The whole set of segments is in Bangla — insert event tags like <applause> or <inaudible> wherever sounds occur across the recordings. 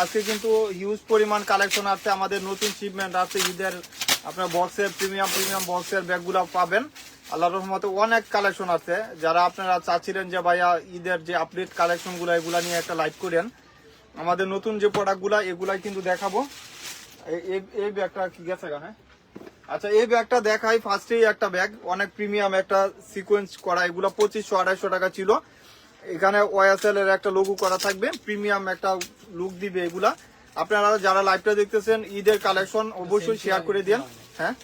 আজকে কিন্তু পরিমাণ কালেকশন আছে। আমাদের নতুন শিপমেন্ট আছে। ঈদের আপনার বক্সের প্রিমিয়াম প্রিমিয়াম বক্সের ব্যাগগুলো পাবেন। আল্লাহ রহমতে অনেক কালেকশন আছে। যারা আপনারা চাচ্ছিলেন যে ভাইয়া ঈদের যে আপডেট কালেকশনগুলো, এগুলা নিয়ে একটা লাইভ করেন। আমাদের নতুন যে প্রোডাক্টগুলা এগুলাই কিন্তু দেখাবো। এই- ব্যাগটা কি গেছে গা হ্যাঁ? আচ্ছা এই ব্যাগটা দেখাই ফার্স্টেই একটা ব্যাগ, অনেক প্রিমিয়াম একটা সিকোয়েন্স করা, এগুলো পঁচিশশো, আড়াইশো টাকা ছিল। এখানে ওয়াইএসএল এর একটা লোগো করা থাকবে প্রিমিয়াম একটা লুক দিবে এগুলা। আপনারা যারা লাইভটা দেখতেছেন, ঈদের কালেকশন অবশ্যই শেয়ার করে দিন হ্যাঁ?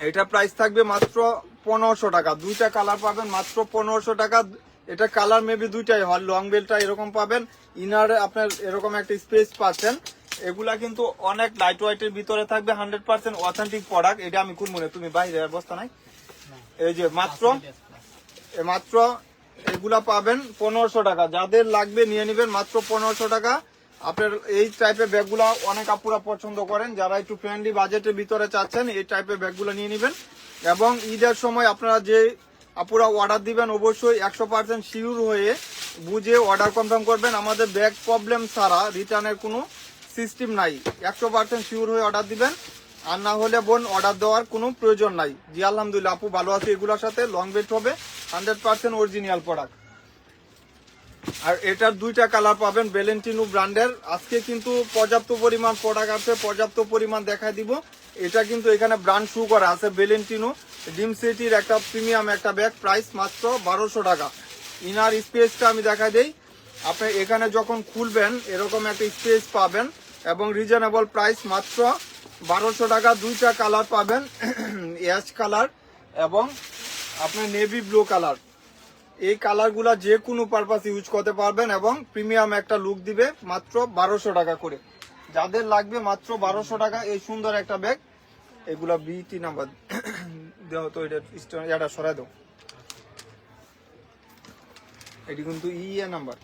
এটা প্রাইস থাকবে মাত্র পনেরোশো টাকা। দুইটা কালার পাবেন মাত্র পনেরোশো টাকা। এটা কালার মেবি দুইটাই হয়। লং বেলটা এরকম পাবেন ইনারে আপনার এরকম একটা স্পেস পাচ্ছেন। এগুলা কিন্তু অনেক লাইট ওয়াইটের ভিতরে থাকবে হান্ড্রেড পার্সেন্ট অথেন্টিক প্রোডাক্ট এটা আমি খুব মনে তুমি বাইরে অবস্থা নাই? এই যে মাত্র? মাত্র এগুলা পাবেন পনেরোশো টাকা। যাদের লাগবে নিয়ে নেবেন মাত্র পনেরোশো টাকা। আপনার এই টাইপের ব্যাগগুলা অনেক আপুরা পছন্দ করেন। যারা একটু ফ্রেন্ডলি বাজেটের ভিতরে চাচ্ছেন এই টাইপের ব্যাগগুলো নিয়ে নেবেন। এবং ঈদের সময় আপনারা যে আপুরা অর্ডার দিবেন, অবশ্যই একশো পার্সেন্ট শিওর হয়ে বুঝে অর্ডার কনফার্ম করবেন। আমাদের ব্যাগ প্রবলেম ছাড়া রিটার্নের কোনো সিস্টেম নাই। একশো পার্সেন্ট শিওর হয়ে অর্ডার দিবেন। আর না হলে বোন অর্ডার দেওয়ার কোনো প্রয়োজন নাই। জি, আলহামদুলিল্লাহ, আপু ভালো আছে, এগুলোর সাথে লং বেট হবে। হান্ড্রেড পার্সেন্ট অরিজিনাল প্রোডাক্ট আর এটার দুইটা কালার পাবেন বেলেন্টিনো ব্র্যান্ডের আজকে কিন্তু পর্যাপ্ত পরিমাণ প্রোডাক্ট আছে, পর্যাপ্ত পরিমাণ দেখাই দিব। এটা কিন্তু এখানে ব্র্যান্ড শু করা আছে বেলেন্টিনো ডিম সিটির একটা প্রিমিয়াম একটা ব্যাগ প্রাইস মাত্র বারোশো টাকা। ইনার স্পেসটা আমি দেখা দেই। আপনি এখানে যখন খুলবেন, এরকম একটা স্পেস পাবেন এবং রিজনেবল প্রাইস মাত্র বারোশো টাকা। দুইটা কালার পাবেন <clears throat> অ্যাশ কালার এবং আপনার নেভি ব্লু কালার। এই কালারগুলা যে কোনো পারপাস ইউজ করতে পারবেন এবং প্রিমিয়াম একটা লুক দিবে মাত্র বারোশো টাকা করে। যাদের লাগবে মাত্র বারোশো টাকা এই সুন্দর একটা ব্যাগ এগুলা বিটি নাম্বার দেও তো এটা সরাই দাও। এটি কিন্তু ইএ নাম্বার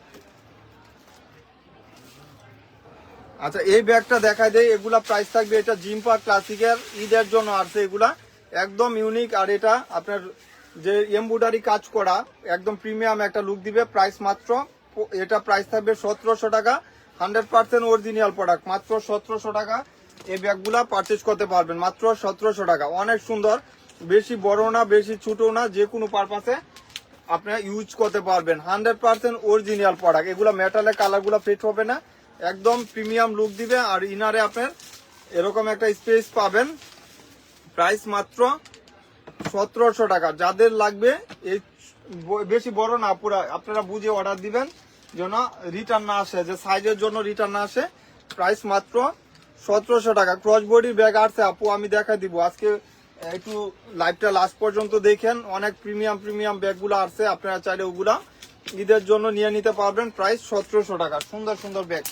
আচ্ছা এই ব্যাগটা দেখা দেয় এগুলা প্রাইস থাকবে এটা জিম্পা ক্লাসিকের ঈদের জন্য আসছে এগুলা। একদম ইউনিক আর এটা আপনার যে এমব্রয়ডারি কাজ করা, একদম প্রিমিয়াম একটা লুক দিবে প্রাইস মাত্র, এটা প্রাইস থাকবে সতেরোশো টাকা হান্ড্রেড পার্সেন্ট অরিজিনাল প্রোডাক্ট মাত্র সতেরোশো টাকা। এই ব্যাগগুলা পারচেজ করতে পারবেন, মাত্র সতেরোশো টাকা। অনেক সুন্দর, বেশি বড় না, বেশি ছোট না, যে কোনো পারপাসে আপনারা ইউজ করতে পারবেন। হান্ড্রেড পার্সেন্ট অরিজিনাল প্রোডাক্ট এগুলো মেটালের কালারগুলো ফিট হবে না। একদম প্রিমিয়াম লুক দিবে, আর ইনারে আপনার এরকম একটা স্পেস পাবেন। প্রাইস মাত্র সতেরোশো টাকা। যাদের লাগবে, এই বেশি বড় না, পুরা, আপনারা বুঝে অর্ডার দিবেন যেন রিটার্ন না আসে, যে সাইজের জন্য রিটার্ন না আসে। প্রাইস মাত্র সতেরোশো টাকা। ক্রস বডি ব্যাগ আসছে আপু, আমি দেখা দিব। আজকে একটু লাইভটা লাস্ট পর্যন্ত দেখেন। অনেক প্রিমিয়াম প্রিমিয়াম ব্যাগগুলো আসছে আপনারা চাইলে ওগুলা ঈদের জন্য নিয়ে নিতে পারবেন। প্রাইস সতেরোশো টাকা। সুন্দর সুন্দর ব্যাগ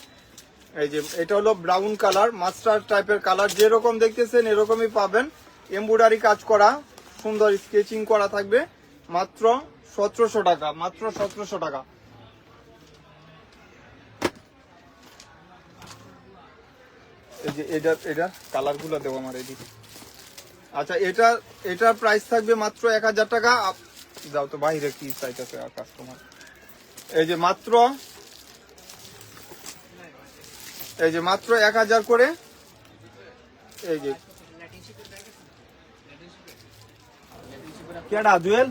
এই যে, এটা হলো ব্রাউন কালার মাস্টার টাইপের কালার যেরকম দেখতেছেন, এরকমই পাবেন। এমব্রয়ডারি কাজ করা। সুন্দর স্কেচিং করা থাকবে। মাত্র সতেরোশো টাকা, মাত্র সতেরোশো টাকা। এই যে এটা এটা কালারগুলো দেবো আমার এদিকে। আচ্ছা এটা এটার প্রাইস থাকবে মাত্র এক হাজার টাকা যাও তো বাইরে কি চাইতেছে কাস্টমার এই যে মাত্র, এই যে মাত্র এক হাজার করে। এই যে কেডা, জুয়েল?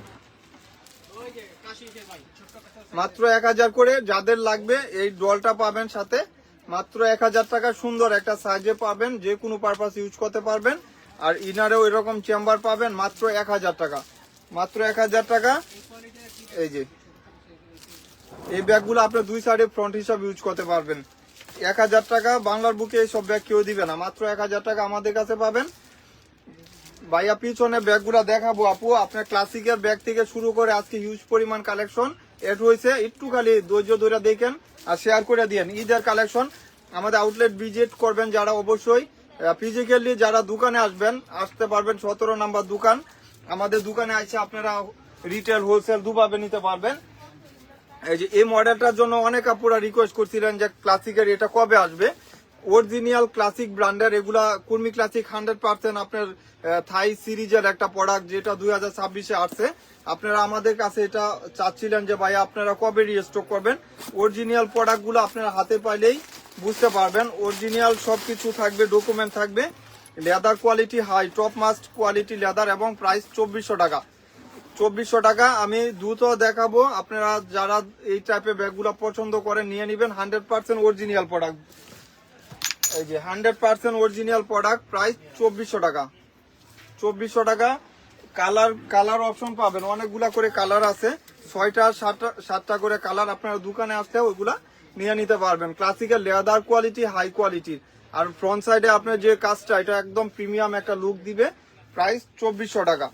মাত্র এক হাজার করে যাদের লাগবে, এই ডলটা পাবেন সাথে। মাত্র এক হাজার টাকা সুন্দর একটা সাইজে পাবেন, যে কোনো পারপাস ইউজ করতে পারবেন। আর ইনারেও এরকম চেম্বার পাবেন, মাত্র এক হাজার টাকা। মাত্র এক হাজার টাকা। এই যে। এই ব্যাগগুলো আপনার দুই সাইডে ফ্রন্ট হিসাবে ইউজ করতে পারবেন। এক হাজার টাকা, বাংলার বুকে এইসব ব্যাগ কেউ দিবে না। মাত্র এক হাজার টাকা আমাদের কাছে পাবেন। ভাইয়া, পিছনে ব্যাগগুলো দেখাবো, আপু। আপনার ক্লাসিকের ব্যাগ থেকে শুরু করে আজকে হিউজ পরিমাণ কালেকশন এড হয়েছে, একটু খালি ধৈর্য ধরে দেখেন আর শেয়ার করে দিয়েন। ঈদের কালেকশন আমাদের আউটলেট ভিজিট করবেন যারা অবশ্যই। ফিজিক্যালি যারা দোকানে আসবেন, আসতে পারবেন সতেরো নাম্বার দোকান। আমাদের দোকানে আছে আপনারা রিটেল হোলসেল দুভাবে নিতে পারবেন। এই যে, এই মডেলটার জন্য অনেক আপুরা রিকোয়েস্ট করছিলেন যে ক্লাসিকের এটা কবে আসবে। অরিজিনাল ক্লাসিক ব্র্যান্ডের এগুলা কুর্মি ক্লাসিক হান্ড্রেড পার্সেন্ট আপনার থাই সিরিজের একটা প্রোডাক্ট যেটা দুই হাজার ছাব্বিশে আসছে। আপনারা আমাদের কাছে এটা চাচ্ছিলেন যে ভাই আপনারা কবে রিস্টক করবেন? অরিজিনাল প্রোডাক্টগুলো আপনারা হাতে পাইলেই বুঝতে পারবেন। অরিজিনাল সবকিছু থাকবে ডকুমেন্ট থাকবে। Leather quality high top most quality leather এবং প্রাইস চব্বিশশো টাকা। চব্বিশশো টাকা আমি দ্রুত দেখাবো। আপনারা যারা এই টাইপের ব্যাগগুলো পছন্দ করেন, নিয়ে নেবেন। হান্ড্রেড পার্সেন্ট অরিজিনাল প্রোডাক্ট এই যে hundred percent original product, price চব্বিশশো টাকা। চব্বিশশো টাকা। কালার কালার অপশন পাবেন। অনেকগুলা করে কালার আছে। ছয়টা, সাতটা সাতটা করে কালার আপনারা দোকানে আসলে ওইগুলা নিয়ে নিতে পারবেন। ক্লাসিক্যাল লেদার কোয়ালিটি হাই কোয়ালিটির আর ফ্রন্ট সাইডে আপনার যে কাজটা, এটা একদম প্রিমিয়াম একটা লুক দিবে। প্রাইস চব্বিশশো টাকা।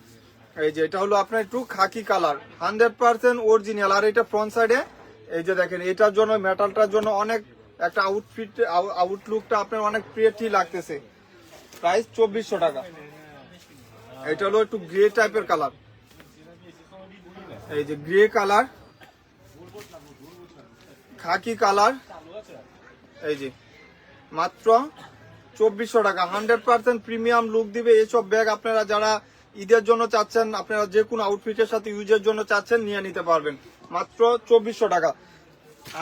এই যে, এটা হলো আপনার একটু খাকি কালার। Hundred percent original. আর এটা ফ্রন্ট সাইডে এই যে দেখেন, এটার জন্য মেটালটার জন্য অনেক একটা আউটফিট আউটলুকটা আপনার অনেক প্রিয়েটি লাগতেছে। প্রাইস চব্বিশশো টাকা। এটা হলো একটু গ্রে টাইপের কালার এই যে গ্রে কালার খাকি কালার এই যে মাত্র চব্বিশশো টাকা। হান্ড্রেড পার্সেন্ট প্রিমিয়াম লুক দিবে এইসব ব্যাগ আপনারা যারা ঈদের জন্য চাচ্ছেন, আপনারা যে কোনো আউটফিটের সাথে ইউজের জন্য চাচ্ছেন, নিয়ে নিতে পারবেন। মাত্র চব্বিশশো টাকা।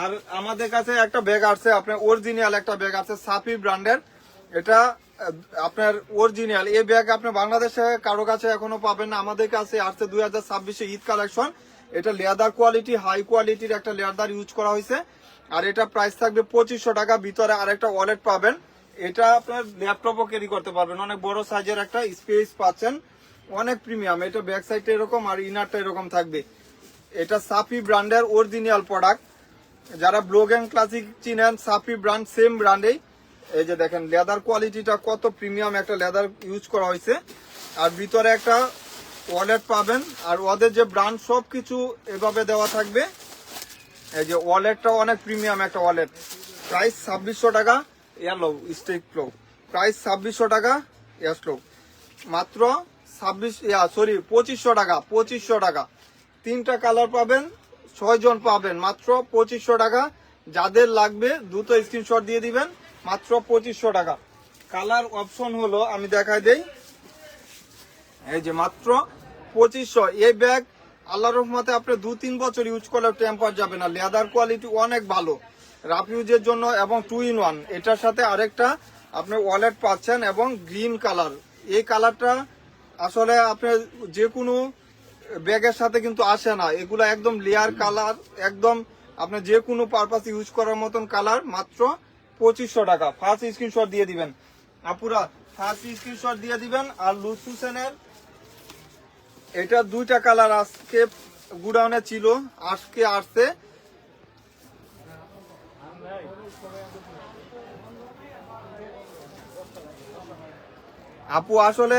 আর আমাদের কাছে একটা ব্যাগ আছে, আপনার অরিজিনাল একটা ব্যাগ আছে সাফি ব্র্যান্ডের এটা আপনার অরিজিনাল এই ব্যাগ আপনি বাংলাদেশে কারও কাছে এখনও পাবেন না। আমাদের কাছে আসছে দুই হাজার ছাব্বিশে ঈদ কালেকশন এটা লেদার কোয়ালিটি হাই কোয়ালিটির একটা লেদার ইউজ করা হয়েছে। আর এটা প্রাইস থাকবে পঁচিশশো টাকা। ভিতরে আরেকটা ওয়ালেট পাবেন। এটা আপনার ল্যাপটপও ক্যারি করতে পারবেন। অনেক বড় সাইজের একটা স্পেস পাচ্ছেন। অনেক প্রিমিয়াম এটা ব্যাক সাইডটা এরকম আর ইনারটা এরকম থাকবে। এটা সাফি ব্র্যান্ডের অরিজিনাল প্রোডাক্ট যারা ব্লগ অ্যান্ড ক্লাসিক চিনেন, সাফি ব্র্যান্ড, সেম ব্র্যান্ডেই। এই যে দেখেন লেদার কোয়ালিটিটা কত প্রিমিয়াম একটা লেদার ইউজ করা হয়েছে। আর ভিতরে একটা ওয়ালেট পাবেন। আর ওদের যে ব্র্যান্ড সব কিছু এভাবে দেওয়া থাকবে। এই যে ওয়ালেটটা অনেক প্রিমিয়াম একটা ওয়ালেট প্রাইস ছাব্বিশশো টাকা ইয়ালো স্টেক ফ্লো প্রাইস ছাব্বিশশো টাকা ইয়াসলো মাত্র ছাব্বিশ সরি পঁচিশশো টাকা পঁচিশশো টাকা। তিনটা কালার পাবেন। ছয় জন পাবেন। মাত্র পঁচিশশো টাকা। যাদের লাগবে দ্রুত স্ক্রিনশট দিয়ে দিবেন। মাত্র পঁচিশশো টাকা। কালার অপশন হলো, আমি দেখাই দেই। এই যে মাত্র পঁচিশশো। এই ব্যাগ আল্লাহ রহমতে আপনি দু তিন বছর ইউজ করলে টেম্পার যাবে না। লেদার কোয়ালিটি অনেক ভালো। রাফ ইউজের জন্য এবং টু ইন ওয়ান এটার সাথে আরেকটা আপনি ওয়ালেট পাচ্ছেন এবং গ্রিন কালার এই কালারটা আসলে আপনি যে কোনো ব্যাগের সাথে কিন্তু আসে না। এগুলো একদম লেয়ার কালার একদম আপনি যে কোনো পারপাস ইউজ করার মতন কালার মাত্র পঁচিশশো টাকা। ফার্স্ট স্ক্রিনশট দিয়ে দিবেন। আপুরা ফার্স্ট স্ক্রিনশট দিয়ে দিবেন আর লুসুসেনের এটা দুইটা কালার আজকে গুডাউনে ছিল, আজকে আসছে। আপু আসলে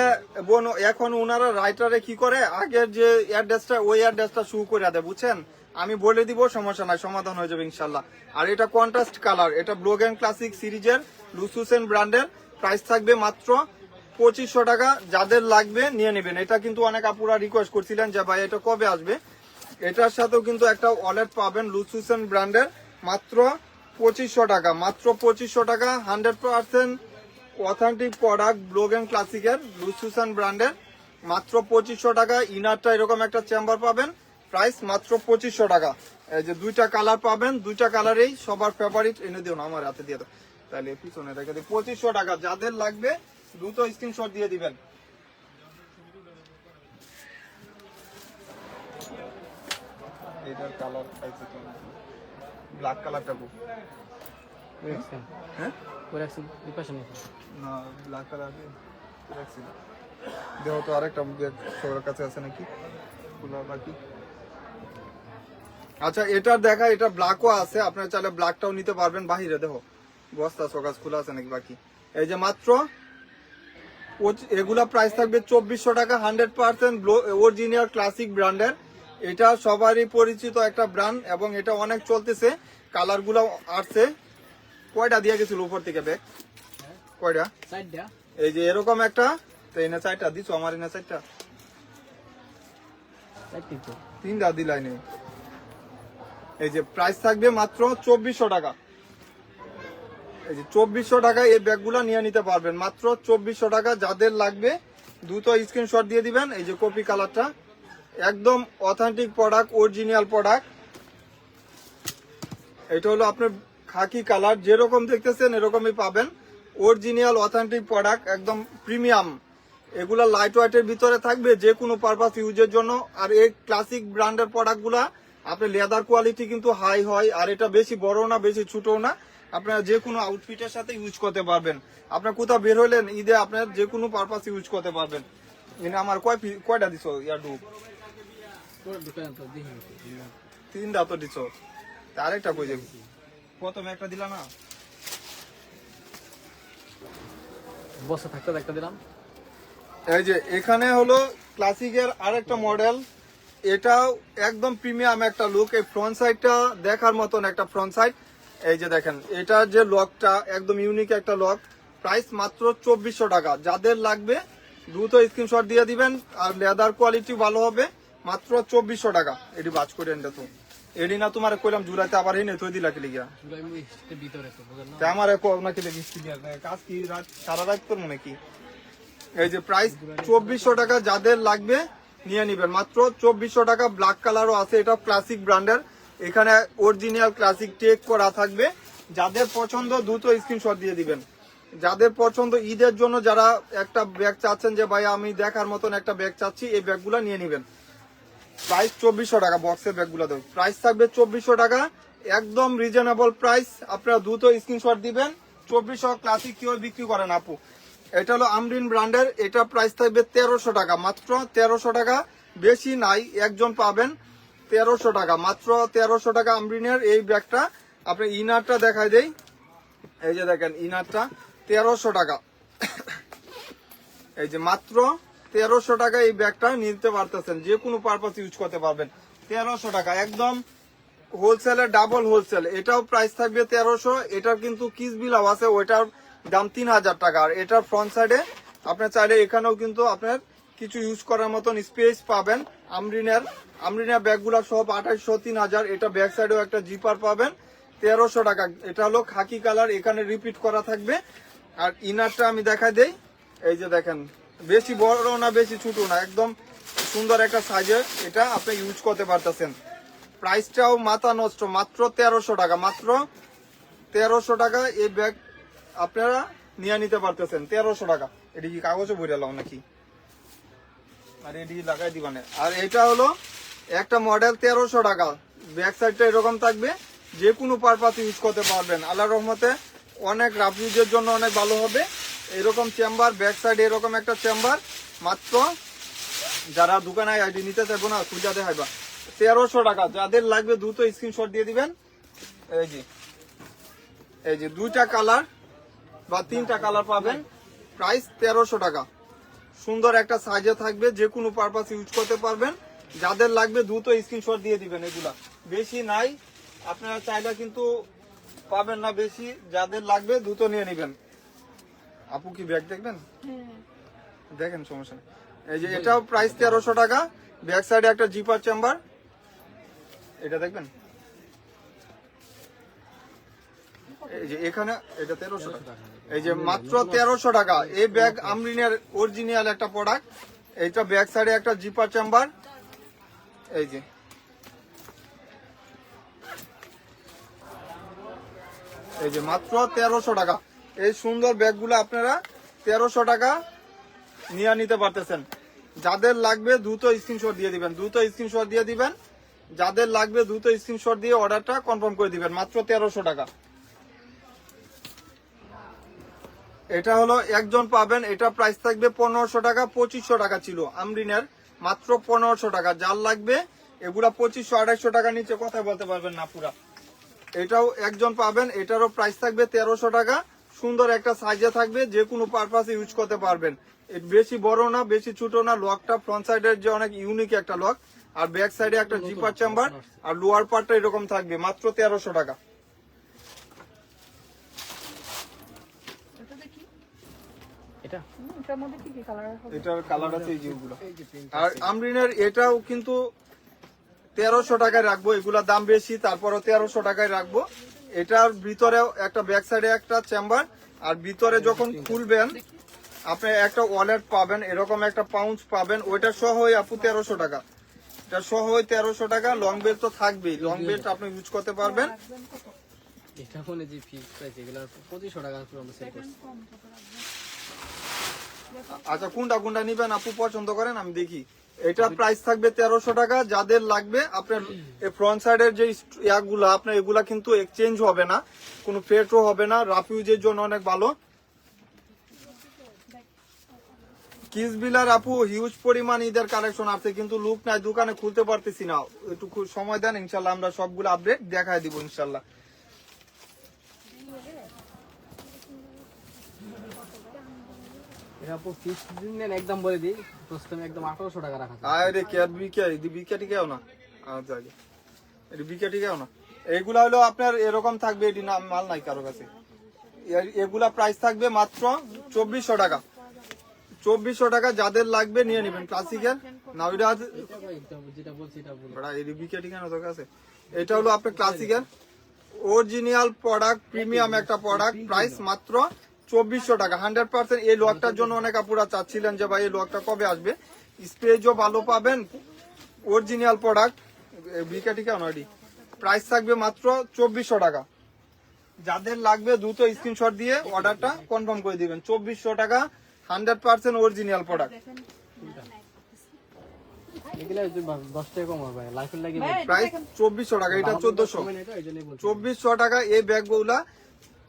বোন, এখন ওনারা রাইটারে কি করে? আগের যে অ্যাড্রেসটা ওই অ্যাড্রেসটা শু করে দেয়, বুঝছেন? আমি বলে দিব, সমস্যা নাই, সমাধান হয়ে যাবে ইনশাল্লাহ। আর এটা কন্ট্রাস্ট কালার এটা ব্লগ অ্যান্ড ক্লাসিক সিরিজের লুসুসেন ব্র্যান্ডের প্রাইস থাকবে মাত্র পঁচিশশো টাকা, যাদের লাগবে নিয়ে নেবেন। এটা কিন্তু অনেক আপুরা রিকোয়েস্ট করছিলেন যে, ভাই, এটা কবে আসবে? এটার সাথেও কিন্তু একটা ওয়ালেট পাবেন লুসুসেন ব্র্যান্ডের মাত্র পঁচিশশো টাকা, মাত্র পঁচিশশো টাকা hundred percent authentic product blog and ক্লাসিকের লুসুসান ব্র্যান্ডের মাত্র পঁচিশশো টাকা। ইনারটা এরকম একটা চেম্বার পাবেন। প্রাইস মাত্র পঁচিশশো টাকা। এই যে দুইটা কালার পাবেন, দুইটা কালারেই সবার ফেভারিট এনে দিও না, আমার হাতে দিয়ে দাও। তাহলে পিছনে রেখে দিই, পঁচিশশো টাকা। যাদের লাগবে, দ্রুত স্ক্রিনশট দিয়ে দিবেন। এটার কালার ব্ল্যাক কালারটা খুব হ্যাঁ না ব্ল্যাক কালার রাখছি না দেখো তো আরেকটা সবার কাছে আছে নাকি খোলা বাকি আচ্ছা এটা দেখা এটা ব্ল্যাকও আছে। আপনারা চাইলে ব্ল্যাকটাও নিতে পারবেন বাহিরে দেখো। বস্তা সকাজ খোলা আছে নাকি বাকি? এই যে মাত্র এগুলা প্রাইস থাকবে চব্বিশশো টাকা হান্ড্রেড পার্সেন্ট অরিজিনাল ক্লাসিক ব্র্যান্ডের এটা সবারই পরিচিত একটা ব্র্যান্ড এবং এটা অনেক চলতেছে। কালারগুলো আসছে। কয়টা দিয়ে গেছিল উপর থেকে ব্যাগ? কয়টা? এই যে এরকম একটা তো এনে চারটা দিছো আমার এনে চারটা। তিনটা দিলাই নেই এই যে প্রাইস থাকবে মাত্র চব্বিশশো টাকা। এই যে চব্বিশশো টাকায় এই ব্যাগগুলো নিয়ে নিতে পারবেন। মাত্র চব্বিশশো টাকা যাদের লাগবে দ্রুত স্ক্রিনশট দিয়ে দিবেন। এই যে কপি কালারটা একদম অথেন্টিক প্রোডাক্ট অরিজিনাল প্রোডাক্ট এটা হলো আপনার খাকি কালার যেরকম দেখতেছেন এরকমই পাবেন। অরিজিনাল অথেন্টিক প্রোডাক্ট একদম প্রিমিয়াম এগুলা লাইট ওয়েটের ভিতরে থাকবে যে কোনো পারপাস ইউজের জন্য। আর এই ক্লাসিক ব্র্যান্ডের প্রোডাক্টগুলা আপনার লেদার কোয়ালিটি কিন্তু হাই হয় আর এটা বেশি বড় না বেশি ছোটও না। আপনারা যে কোনো আউটফিটের সাথে ইউজ করতে পারবেন। আপনার কোথাও বের হইলেন ঈদে আপনার যে কোনো পারপাস ইউজ করতে পারবেন। এনে আমার কয় কয়টা দিছ ইয়াডু তিনটা তো দিছ। আরেকটা কই যাবি? প্রথমে একটা দিলা না বসে থাকতে একটা দিলাম। এই যে এখানে হলো ক্লাসিকের আরেকটা মডেল। এটাও একদম প্রিমিয়াম একটা লুক এই ফ্রন্ট সাইডটা দেখার মতন একটা ফ্রন্ট সাইড এই যে দেখেন এটার যে লকটা একদম ইউনিক একটা লক প্রাইস মাত্র চব্বিশশো টাকা। যাদের লাগবে দ্রুত স্ক্রিনশট দিয়ে দিবেন আর লেদার কোয়ালিটি ভালো হবে। মাত্র চব্বিশশো টাকা। এটি বাজ করে এনটা তো এডি না তোমার কইলাম জুলাইতে আবার হেনে তুই দিলা কি লিগা? জুলাই মুই ভিতরে তো বুঝেন না? আমার নাকি দেখিস কাজ কি রাত সারা রাত করব নাকি? এই যে প্রাইস চব্বিশশো টাকা যাদের লাগবে নিয়ে নিবেন। মাত্র চব্বিশশো টাকা ব্ল্যাক কালারও আছে এটা ক্লাসিক ব্র্যান্ডের এখানে অরিজিনাল ক্লাসিক টেক করা থাকবে। যাদের পছন্দ দ্রুত স্ক্রিনশট দিয়ে দিবেন। যাদের পছন্দ ঈদের জন্য যারা একটা ব্যাগ চাচ্ছেন যে ভাই আমি দেখার মতন একটা ব্যাগ চাচ্ছি এই ব্যাগগুলো নিয়ে নিবেন। প্রাইস চব্বিশশো টাকা বক্সের ব্যাগগুলো দেবো প্রাইস থাকবে চব্বিশশো টাকা, একদম রিজনেবল প্রাইস আপনারা দ্রুত স্ক্রিনশট দিবেন। চব্বিশশো ক্লাসিক কেউ বিক্রি করেন আপু। এটা হলো আমরিন ব্র্যান্ডের, এটা প্রাইস থাকবে তেরোশো টাকা, মাত্র তেরোশো টাকা। বেশি নাই, একজন পাবেন তেরোশো টাকা, মাত্র তেরোশো টাকা আমরিনের এই ব্যাগটা। আপনি ইনারটা দেখাই দেই। এই যে দেখেন ইনারটা তেরোশো টাকা। এই যে মাত্র তেরোশো টাকা এই ব্যাগটা নিতে পারতেছেন, যে কোনো পারপাস ইউজ করতে পারবেন। তেরোশো টাকা, একদম হোলসেলের ডাবল হোলসেল এটাও প্রাইস থাকবে তেরোশো, এটার কিন্তু কিস বিলাও আছে, ওইটার দাম তিন হাজার টাকা। আর এটার ফ্রন্ট সাইডে আপনার চাইলে এখানেও কিন্তু আপনার কিছু ইউজ করার মতন স্পেস পাবেন। আমরিনের আমরিনের ব্যাগগুলো সব আঠাইশশো, তিন হাজার। এটা ব্যাক সাইডেও একটা জিপার পাবেন, তেরোশো টাকা। এটা হলো খাকি কালার এখানে রিপিট করা থাকবে। আর ইনারটা আমি দেখা দেই, এই যে দেখেন। বেশি বড় না, বেশি ছোট না, একদম সুন্দর একটা সাইজে এটা আপনি ইউজ করতে পারতেছেন। প্রাইসটাও মাথা নষ্ট, মাত্র তেরোশো টাকা, মাত্র তেরোশো টাকা এই ব্যাগ আপনারা নিয়ে নিতে পারতেছেন। তেরোশো টাকা। এটি কি কাগজে বইরে লাও নাকি? আর এটি লাগাই দিবানে আর এটা হলো একটা মডেল তেরোশো টাকা। ব্যাক সাইডটা এরকম থাকবে, যে কোনো পারপাস ইউজ করতে পারবেন। আল্লাহ রহমতে অনেক রাফ ইউজের জন্য অনেক ভালো হবে। এরকম চেম্বার ব্যাক সাইডে এরকম একটা চেম্বার মাত্র যারা দোকানে আইডি নিতে চাইব না খুঁজা দেখাইবা। তেরোশো টাকা, যাদের লাগবে দ্রুত স্ক্রিনশট দিয়ে দিবেন। এই যে এই যে দুইটা কালার বা তিনটা কালার পাবেন। প্রাইস তেরোশো টাকা। সুন্দর একটা সাইজে থাকবে, যে কোনো পারপাস ইউজ করতে পারবেন। যাদের লাগবে দ্রুত স্ক্রিনশট দিয়ে দিবেন এগুলা। বেশি নাই, আপনারা চাইলে কিন্তু পাবেন না বেশি। যাদের লাগবে দ্রুত নিয়ে নেবেন। আপু কি ব্যাগ দেখবেন? দেখেন সমস্যা নেই। এই যে এটাও প্রাইস তেরোশো টাকা ব্যাক সাইডে একটা জিপার চেম্বার এটা দেখবেন? এই যে এখানে এটা তেরোশো টাকা। এই যে মাত্র তেরোশো টাকা। এই ব্যাগ আমরিনের অরিজিনাল একটা প্রোডাক্ট এইটা ব্যাক সাইডে একটা জিপার চেম্বার এই যে। এই যে মাত্র তেরোশো টাকা। এই সুন্দর ব্যাগগুলো আপনারা তেরোশো টাকা নিয়ে নিতে পারতেছেন। যাদের লাগবে দ্রুত স্ক্রিনশট দিয়ে দিবেন, দ্রুত স্ক্রিনশট দিয়ে দিবেন। যাদের লাগবে দ্রুত স্ক্রিনশট দিয়ে অর্ডারটা কনফার্ম করে দিবেন, মাত্র তেরোশো টাকা। এটা হলো একজন পাবেন, এটা প্রাইস থাকবে পনেরোশো টাকা, পঁচিশশো টাকা ছিল আমরিনের, মাত্র পনেরোশো টাকা। যার লাগবে, এগুলা পঁচিশশো, আড়াইশো টাকা নিচে কথা বলতে পারবেন না পুরা। এটাও একজন পাবেন, এটারও প্রাইস থাকবে তেরোশো টাকা। সুন্দর একটা সাইজে থাকবে যে কোনো পারপাসে ইউজ করতে পারবেন। বেশি বড় না বেশি ছোট না লকটা ফ্রন্ট সাইডের যে অনেক ইউনিক একটা লক আর ব্যাক সাইডে একটা জিপার চেম্বার আর লোয়ার পার্টটা এরকম থাকবে মাত্র তেরোশো টাকা। এটা দেখি এটা? হুম, এটার মধ্যে কি কি কালার হবে? এটার কালার আছে এই যেগুলো এই যে প্রিন্ট আর আমরিনের এটাও কিন্তু তেরোশো টাকায় রাখব এগুলা দাম বেশি তারপরও তেরোশো টাকায় রাখব। এটার ভিতরে একটা ব্যাক সাইডে একটা চেম্বার আর ভিতরে যখন খুলবেন আপনি একটা ওয়ালেট পাবেন এরকম একটা পাউন্স পাবেন ওইটা সহ আপু তেরোশো টাকা। এটা সহ তেরোশো টাকা লং বেল্ট তো থাকবেই। লং বেল্ট আপনি ইউজ করতে পারবেন। এটা মনে যে ফিক্স প্রাইস এগুলো পঁচিশশো টাকা আমরা সেল করছি। আচ্ছা কোনটা কোনটা নিবেন আপু? পছন্দ করেন আমি দেখি। এটা প্রাইস থাকবে তেরোশো টাকা, যাদের লাগবে, আপনার ফ্রন্ট সাইডের যে ইয়াগুলা, আপনার এগুলা কিন্তু এক্সচেঞ্জ হবে না, কোনো ফেটও হবে না রাফ ইউজের জন্য অনেক ভালো। কিস বিলার আপু হিউজ পরিমাণ ঈদের কালেকশন আছে, কিন্তু লুক নাই, দোকানে খুলতে পারতেছি না। একটু সময় দেন, ইনশাল্লাহ আমরা সবগুলো আপডেট দেখায় দিব, ইনশাল্লাহ। এটা নেন একদম বলে দিই। প্রথমে একদম আঠারোশো টাকা রাখা আরে কে আর বিকে? দি বিকেটি কেও না। আচ্ছা আগে এটি বিকেটি কেও না। এইগুলা হলো আপনার এরকম থাকবে এটি না মাল নাই কারও কাছে। এগুলা প্রাইস থাকবে মাত্র চব্বিশশো টাকা। চব্বিশশো টাকা যাদের লাগবে নিয়ে নেবেন। ক্লাসিকের না ওইটা আছে- বিকেটি কেন তোর কাছে এটা হলো আপনার ক্লাসিকের অরিজিনাল প্রোডাক্ট প্রিমিয়াম একটা প্রোডাক্ট প্রাইস মাত্র চব্বিশশো টাকা। হান্ড্রেড পার্সেন্ট এই লকটার জন্য অনেক আপুরা চাচ্ছিলেন যে ভাই এই লকটা কবে আসবে? স্প্রেজও ভালো পাবেন অরিজিনাল প্রোডাক্ট বিকেটি কেন এটি প্রাইস থাকবে মাত্র চব্বিশশো টাকা। যাদের লাগবে দ্রুত স্ক্রিনশট দিয়ে অর্ডারটা কনফার্ম করে দিবেন। চব্বিশশো টাকা হান্ড্রেড পার্সেন্ট অরিজিনাল প্রোডাক্ট টাকা চব্বিশশো টাকা এটা চোদ্দশো। চব্বিশশো টাকা এই ব্যাগগুলা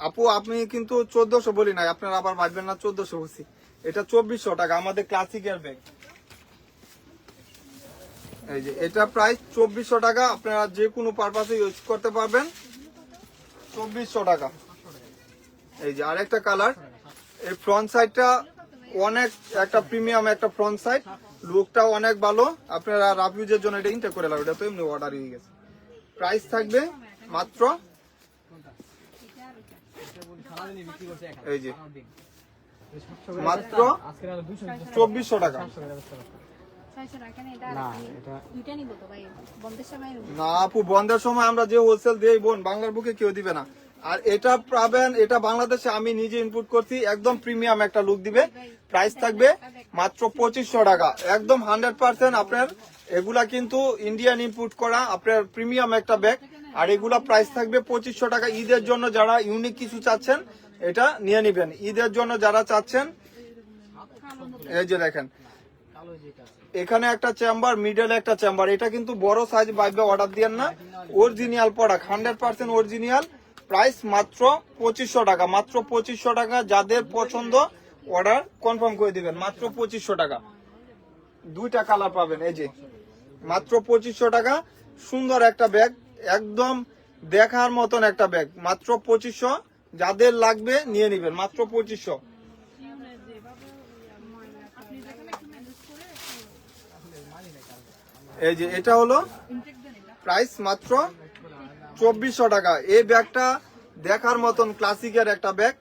আপু, আপনি কিন্তু চোদ্দশো বলি নাই, আপনারা আবার ভাববেন না, চোদ্দশো বলছি। এটা চব্বিশশো টাকা, আমাদের ক্লাসিকের ব্যাগ এই যে, এটা প্রাইস চব্বিশশো টাকা, আপনারা যে কোনো পারপাসে ইউজ করতে পারবেন। চব্বিশশো টাকা। এই যে, আরেকটা কালার এই ফ্রন্ট সাইডটা অনেক, একটা প্রিমিয়াম একটা ফ্রন্ট সাইড লুকটাও অনেক ভালো। আপনারা রাফ ইউজের জন্য এটা ইনটেক করে লাগবে এটা তো এমনি অর্ডার হয়ে গেছে। প্রাইস থাকবে মাত্র সারাদিনই বিক্রি করছে এক এই যে। মাত্র চব্বিশশো টাকা। ছয়শো টাকা না এটা না আর কি? এটা দুইটা নিবো তো ভাই বন্ধের সময় না আপু বন্ধের সময় আমরা যে হোলসেল দিই বোন বাংলার বুকে কেউ দিবে না। আর এটা পাবেন এটা বাংলাদেশে আমি নিজে ইনপুট করছি একদম প্রিমিয়াম একটা লুক দিবে। প্রাইস থাকবে মাত্র পঁচিশশো টাকা। একদম হান্ড্রেড পার্সেন্ট আপনার এগুলা কিন্তু ইন্ডিয়ান ইনপুট করা আপনার প্রিমিয়াম একটা ব্যাগ আর এগুলা প্রাইস থাকবে পঁচিশশো টাকা। ঈদের জন্য যারা ইউনিক কিছু চাচ্ছেন, এটা নিয়ে নিবেন। ঈদের জন্য যারা চাচ্ছেন, এই যে দেখেন, এখানে একটা চেম্বার মিডল একটা চেম্বার এটা কিন্তু বড় সাইজ বাইবে অর্ডার দিয়েন না। Original product hundred percent original price মাত্র পঁচিশশো টাকা। মাত্র পঁচিশশো টাকা যাদের পছন্দ অর্ডার কনফার্ম করে দিবেন। মাত্র পঁচিশশো টাকা। দুইটা কালার পাবেন, এই যে। মাত্র পঁচিশশো টাকা। সুন্দর একটা ব্যাগ একদম দেখার মতন একটা ব্যাগ মাত্র পঁচিশশো, যাদের লাগবে নিয়ে নিবেন। মাত্র পঁচিশশো। এই যে, এটা হলো প্রাইস মাত্র চব্বিশশো টাকা। এই ব্যাগটা দেখার মতন ক্লাসিকের একটা ব্যাগ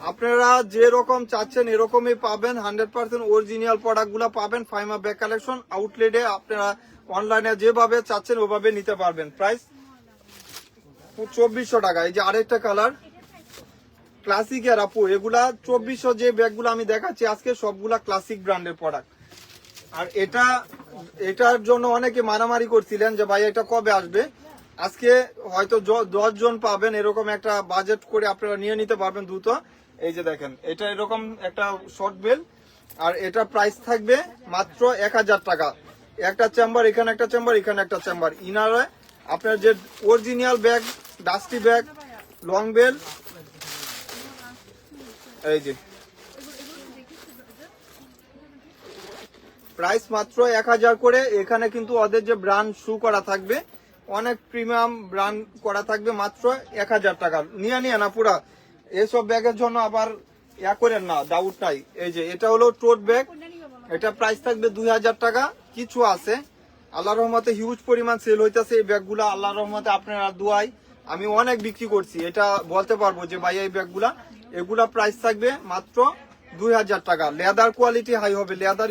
আপনারা যেরকম চাচ্ছেন এরকমই পাবেন। হান্ড্রেড পার্সেন্ট অরিজিনাল প্রোডাক্টগুলা পাবেন। ফাইমা ব্যাগ কালেকশন আউটলেটে আপনারা অনলাইনে যেভাবে চাচ্ছেন ওভাবে নিতে পারবেন। প্রাইস চব্বিশশো টাকা। এই যে আরেকটা কালার ক্লাসিকের আপু, এগুলা চব্বিশশো যে ব্যাগগুলো আমি দেখাচ্ছি, আজকে সবগুলা ক্লাসিক ব্র্যান্ডের প্রোডাক্ট আর এটা, এটার জন্য অনেকে মারামারি করছিলেন যে, ভাই, এটা কবে আসবে? আজকে হয়তো দশ জন পাবেন, এরকম একটা বাজেট করে আপনারা নিয়ে নিতে পারবেন দ্রুত এই যে দেখেন, এটা এরকম একটা শর্ট বেল আর এটা প্রাইস থাকবে মাত্র এক হাজার টাকা। একটা চেম্বার এখানে একটা চেম্বার এখানে একটা চেম্বার ইনারে আপনার যে original bag dusty bag, long belt. এই যে। প্রাইস মাত্র এক হাজার করে। এখানে কিন্তু ওদের যে ব্র্যান্ড শু করা থাকবে, অনেক প্রিমিয়াম ব্র্যান্ড করা থাকবে মাত্র এক হাজার টাকা নিয়ে নিয়ে না পুরা। এসব ব্যাগের জন্য আবার ইয়া করেন না ডাউট নাই। এই যে, এটা হলো টোট ব্যাগ। এটা প্রাইস থাকবে দুই হাজার টাকা। কিছু আছে। আল্লাহ রহমতে হিউজ পরিমাণ সেল হইতেছে এই ব্যাগগুলা। আল্লাহ রহমতে আপনারা দুয়াই আমি অনেক বিক্রি করছি। এটা বলতে পারব যে ভাই, এই ব্যাগগুলা, এগুলা প্রাইস থাকবে মাত্র দুই হাজার টাকা। লেদার কোয়ালিটি হাই হবে। লেদার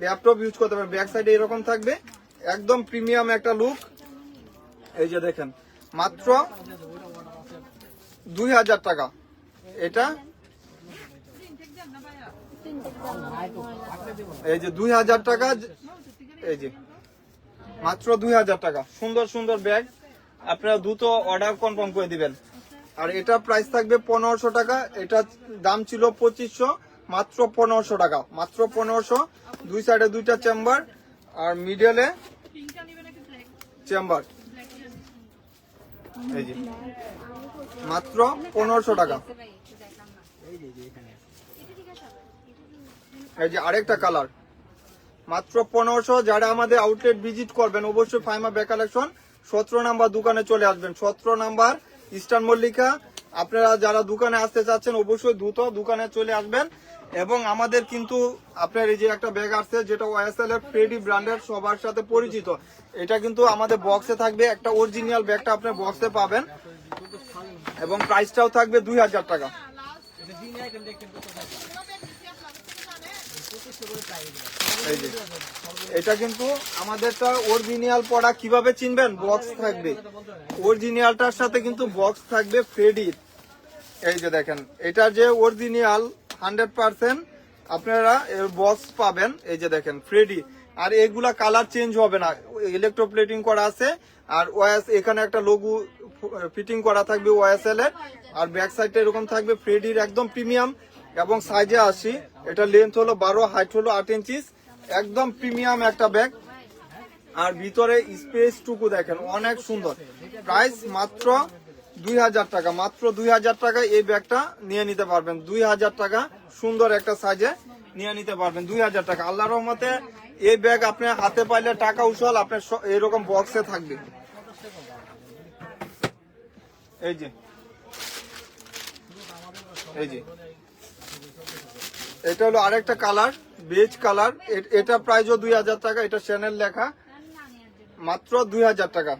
ল্যাপটপ ইউজ করতে পারবেন। ব্যাক সাইডে এরকম থাকবে। একদম প্রিমিয়াম একটা লুক এই যে দেখেন, মাত্র দুই হাজার টাকা। এটা এই যে দুই হাজার টাকা, এই যে মাত্র দুই হাজার টাকা। সুন্দর সুন্দর ব্যাগ আপনারা দ্রুত অর্ডার কনফার্ম করে দিবেন। আর এটা প্রাইস থাকবে পনেরোশো টাকা, এটা দাম ছিল পঁচিশশো, মাত্র পনেরোশো টাকা। মাত্র পনেরোশো, দুই সাইডে দুইটা চেম্বার আর মিডলে চেম্বার এই যে, মাত্র পনেরোশো টাকা। এই যে আরেকটা কালার মাত্র পনেরোশো, যারা আমাদের আউটলেট ভিজিট করবেন, অবশ্যই ফাইমা বে কালেকশন সতেরো নাম্বার দোকানে চলে আসবেন। সতেরো নাম্বার ইস্টার্ন মল্লিকা। আপনারা যারা দোকানে আসতে চাচ্ছেন, অবশ্যই দ্রুত দোকানে চলে আসবেন। এবং আমাদের কিন্তু আপনার এই যে একটা ব্যাগ আসছে, যেটা ওয়াইএসএল এর ফ্রেডি ব্র্যান্ডের সবার সাথে পরিচিত। এটা কিন্তু আমাদের বক্সে থাকবে। একটা অরিজিনাল ব্যাগটা আপনার বক্সে পাবেন। এবং প্রাইসটাও থাকবে দুই হাজার টাকা। এটা কিন্তু আমাদেরটা অরিজিনাল পড়া কীভাবে চিনবেন? বক্স থাকবে। অরিজিনালটার সাথে কিন্তু বক্স থাকবে ফ্রেডির এই যে দেখেন, এটা যে অরিজিনাল হান্ড্রেড পার্সেন্ট আপনারা বক্স পাবেন। এই যে দেখেন ফ্রেডি আর এগুলা কালার চেঞ্জ হবে না। ইলেকট্রোপ্লেটিং করা আছে, আর ওয়াস এখানে একটা লঘু ফিটিং করা থাকবে ওয়াইএসএল এর। আর ব্যাক সাইডটা এরকম থাকবে ফ্রেডির একদম প্রিমিয়াম এবং সাইজে আসি এটা লেন্থ হলো বারো হাইট হলো আট ইঞ্চিস একদম প্রিমিয়াম একটা ব্যাগ আর ভিতরে স্পেস টুকু দেখেন, অনেক সুন্দর। প্রাইস মাত্র দুই হাজার টাকা, মাত্র দুই হাজার টাকা এই ব্যাগটা নিয়ে নিতে পারবেন। দুই হাজার টাকা সুন্দর একটা সাইজে নিয়ে নিতে পারবেন, দুই হাজার টাকা। আল্লাহ রহমতে এই ব্যাগ আপনি হাতে পাইলে টাকা উসল আপনার এরকম বক্সে থাকবে। এই যে এই যে। এটা হলো আরেকটা কালার, বেজ কালার। এটা প্রাইজও দুই হাজার টাকা, এটা চ্যানেল লেখা। মাত্র দুই হাজার টাকা।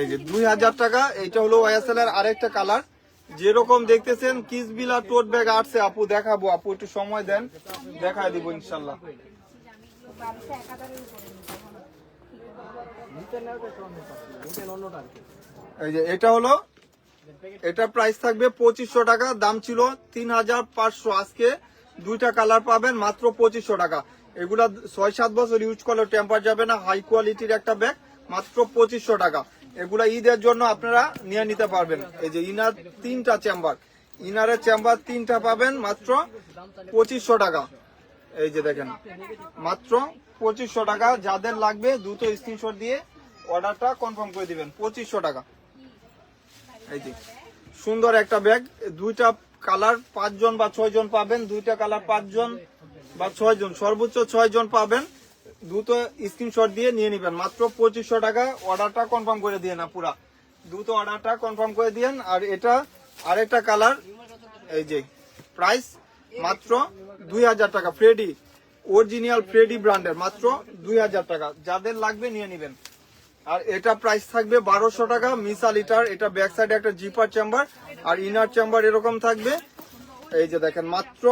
এই যে দুই হাজার টাকা, এইটা হলো ওয়াইএসএল এর আরেকটা কালার। যেরকম দেখতেছেন কিস বিলা টোট ব্যাগ আসছে। আপু, দেখাবো। আপু, একটু সময় দেন। দেখাই দিব, ইনশাল্লাহ। এক হাজারের উপরে নিতে হবে। এই যে, এটা হলো, এটা প্রাইস থাকবে পঁচিশশো টাকা, দাম ছিল তিন হাজার পাঁচশো। আজকে দুইটা কালার পাবেন, মাত্র পঁচিশশো টাকা। এগুলা ছয় সাত বছর ইউজ করলে টেম্পার যাবে না হাই কোয়ালিটির একটা ব্যাগ মাত্র পঁচিশশো টাকা। এগুলা ঈদের জন্য আপনারা নিয়ে নিতে পারবেন। এই যে, ইনার তিনটা চেম্বার ইনারের চেম্বার তিনটা পাবেন, মাত্র পঁচিশশো টাকা। এই যে দেখেন, মাত্র পঁচিশশো টাকা। যাদের লাগবে, দ্রুত স্ক্রিনশট দিয়ে অর্ডারটা কনফার্ম করে দিবেন, পঁচিশশো টাকা। এই যে, সুন্দর একটা ব্যাগ। দুইটা কালার পাঁচজন বা ছয় জন পাবেন। দুইটা কালার পাঁচজন বা ছয় জন সর্বোচ্চ ছয় জন পাবেন। দ্রুত স্ক্রিনশট দিয়ে নিয়ে নিবেন। মাত্র পঁচিশশো টাকা। অর্ডারটা কনফার্ম করে দিয়ে না, পুরা। দ্রুত অর্ডারটা কনফার্ম করে দিয়েন আর এটা আরেকটা কালার, এই যে প্রাইস মাত্র দুই হাজার টাকা। ফ্রেডি অরিজিনাল ফ্রেডি ব্র্যান্ডের মাত্র দুই হাজার টাকা। যাদের লাগবে নিয়ে নিবেন। আর এটা প্রাইস থাকবে বারোশো টাকা। মিসা লিটার, এটা ব্যাক সাইডে একটা জিপার চেম্বার আর ইনার চেম্বার এরকম থাকবে। এই যে দেখেন, মাত্র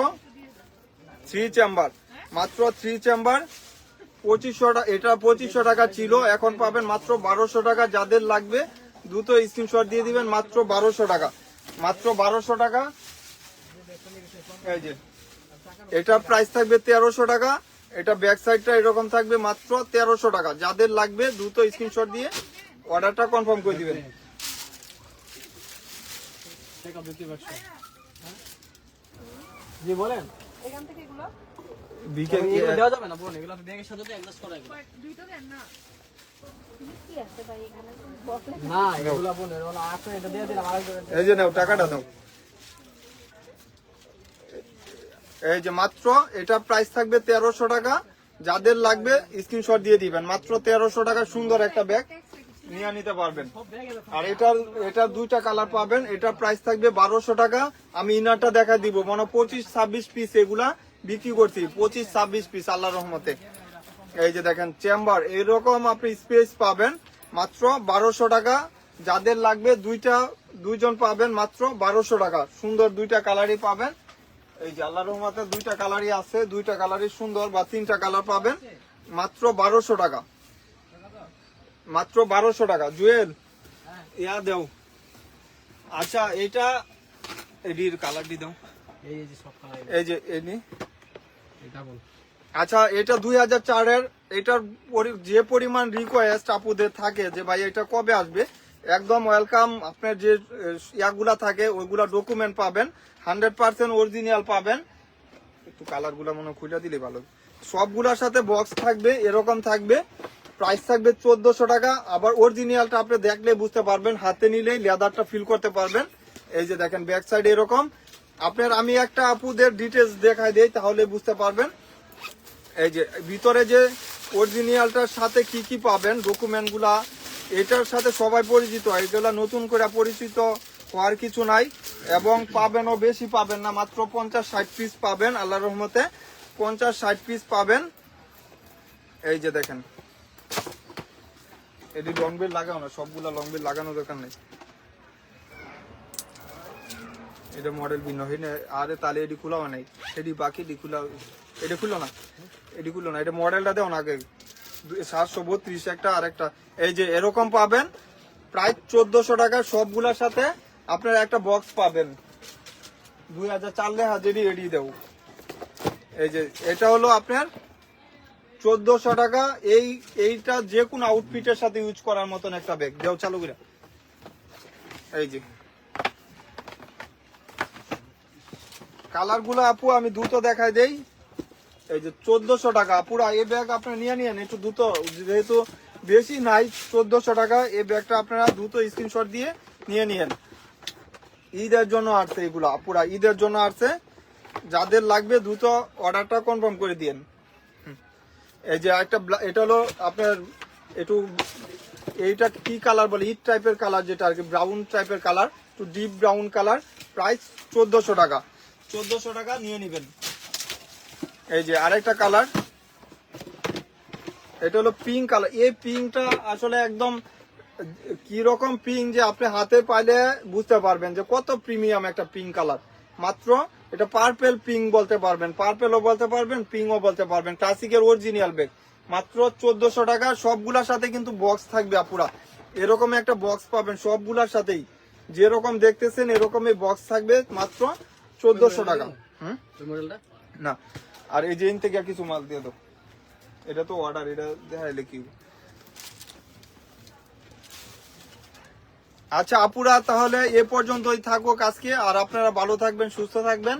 থ্রি চেম্বার মাত্র থ্রি চেম্বার পঁচিশশো টাকা এটা পঁচিশশো টাকা ছিল, এখন পাবেন মাত্র বারোশো টাকা। যাদের লাগবে, দ্রুত স্ক্রিনশট দিয়ে দিবেন, মাত্র বারোশো টাকা। মাত্র বারোশো টাকা। এই যে, এটা প্রাইস থাকবে তেরোশো টাকা। এটা ব্যাক সাইডটা এরকম থাকবে মাত্র তেরোশো টাকা। যাদের লাগবে দ্রুত স্ক্রিনশট দিয়ে অর্ডারটা কনফার্ম করে দিবেন। জি বলেন। এখান থেকে এগুলো? বিকেল দেওয়া যাবে না? বোন এগুলো ব্যাগের সাথে অ্যাডজাস্ট করা এগুলো। কি আছে ভাই এখানে? বক্সে না এগুলো বোন এগুলো আছে এটা দিয়ে দিলাম আরেকজন এই যে নাও টাকাটা দাও এই যে মাত্র, এটা প্রাইস থাকবে তেরোশো টাকা। যাদের লাগবে স্ক্রিনশট দিয়ে দিবেন। মাত্র তেরোশো টাকা সুন্দর একটা ব্যাগ নিয়ে নিতে পারবেন। আর এটার এটা দুইটা কালার পাবেন। এটা প্রাইস থাকবে বারোশো টাকা। আমি ইনারটা দেখা দিব। মানে পঁচিশ, ছাব্বিশ পিস এগুলা বিক্রি করছি। পঁচিশ, ছাব্বিশ পিস আল্লাহ রহমতে। এই যে দেখেন চেম্বার এরকম আপনি স্পেস পাবেন। মাত্র বারোশো টাকা। যাদের লাগবে, দুইটা, দুইজন পাবেন মাত্র বারোশো টাকা। সুন্দর দুইটা কালারই পাবেন। এই যে আল্লাহ রহমাতে দুইটা কালারই আছে দুইটা কালারই সুন্দর বা তিনটা কালার পাবেন। মাত্র বারোশো টাকা। মাত্র বারোশো টাকা। জুয়েল ইয়া দেও। আচ্ছা এটা এডির কালারটি দাও। এই যে সব কালার এই যে এনি এটা বল আচ্ছা এটা দুই হাজার চারের এটার যে পরিমাণ রিকোয়েস্ট আপুদের থাকে যে ভাই এটা কবে আসবে? একদম ওয়েলকাম আপনার যে ইয়াগুলা থাকে, ওইগুলা ডকুমেন্ট পাবেন। হান্ড্রেড পার্সেন্ট অরিজিনাল পাবেন। একটু কালারগুলা মনে খুলে দিলে ভালো। সবগুলার সাথে বক্স থাকবে, এরকম থাকবে। প্রাইস থাকবে চোদ্দশো টাকা। আবার অরিজিনালটা আপনি দেখলে বুঝতে পারবেন, হাতে নিলেই লেদারটা ফিল করতে পারবেন। এই যে দেখেন ব্যাক সাইড এরকম। আপনার আমি একটা আপুদের ডিটেলস দেখাই দিই, তাহলে বুঝতে পারবেন। এই যে, ভিতরে যে অরিজিনালটার সাথে কি কি পাবেন ডকুমেন্টগুলা এটার সাথে সবাই পরিচিত, এগুলা নতুন করে পরিচিত হওয়ার কিছু নাই। এবং পাবেনও বেশি পাবেন না, মাত্র পঞ্চাশ ষাট পিস পাবেন আল্লাহ রহমতে পঞ্চাশ ষাট পিস পাবেন। এই যে দেখেন, এটি লং বেল লাগাও না, সবগুলা লং বেল লাগানো দরকার নেই। এটা মডেল ভিন্ন হইনে আরে তাহলে এটি খোলাও নাই, এটি বাকি এটি খোলা এটি খুলো না, এটি খুলো না, এটা মডেলটা দেও না আগে। সাতশো বত্রিশ একটা আর একটা এই যে এরকম পাবেন, প্রায় চোদ্দশো টাকা সবগুলার সাথে আপনার একটা বক্স পাবেন। দুই হাজার চার হাজারই এড়িয়ে দেবো। এই যে, এটা হলো আপনার চোদ্দশো টাকা। এই, এইটা যে কোনো আউটফিটের সাথে ইউজ করার মতন একটা ব্যাগ দেও চালু করে। এই যে। কালারগুলো আপু, আমি দ্রুত দেখাই দেই। এই যে চোদ্দশো টাকা, পুরা এই ব্যাগ আপনারা নিয়ে নিয়েন, একটু দ্রুত, যেহেতু বেশি নাই, চোদ্দশো টাকা, এই ব্যাগটা আপনারা দ্রুত স্ক্রিনশট দিয়ে নিয়ে নিয়েন। ঈদের জন্য আসছে এগুলা, পুরা ঈদের জন্য আসছে। যাদের লাগবে দ্রুত অর্ডারটা কনফার্ম করে দিয়েন। এই যে একটা এটা হলো আপনার একটু এইটা কি কালার বলে? ইট টাইপের কালার যেটা আর কি ব্রাউন টাইপের কালার একটু ডিপ ব্রাউন কালার প্রাইস চোদ্দশো টাকা। চোদ্দশো টাকা নিয়ে নেবেন। এই যে আরেকটা কালার। এটা হলো পিঙ্ক কালার এই পিঙ্কটা আসলে একদম কি রকম পিঙ্ক যে আপনি হাতে পাইলে বুঝতে পারবেন যে কত প্রিমিয়াম একটা পিঙ্ক কালার মাত্র এটা পার্পেল পিঙ্ক বলতে পারবেন। পার্পেলও বলতে পারবেন পিঙ্কও বলতে পারবেন। ক্লাসিকের অরিজিনাল ব্যাগ মাত্র চোদ্দশো টাকা সবগুলার সাথে কিন্তু বক্স থাকবে আপুরা। এরকম একটা বক্স পাবেন সবগুলার সাথেই। যেরকম দেখতেছেন এরকমই বক্স থাকবে মাত্র চোদ্দশো টাকা। হুম? মডেলটা না। আর এই ইন থেকে কিছু মাল দিয়ে দাও। এটা তো অর্ডার এটা দেখাইলে কি আচ্ছা আপুরা, তাহলে এ পর্যন্তই থাকুক আজকে, আর আপনারা ভালো থাকবেন, সুস্থ থাকবেন।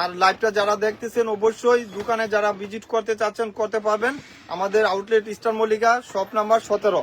আর লাইভটা যারা দেখতেছেন, অবশ্যই দোকানে যারা ভিজিট করতে চাচ্ছেন, করতে পারবেন। আমাদের outlet Easter Mallika shop number সতেরো।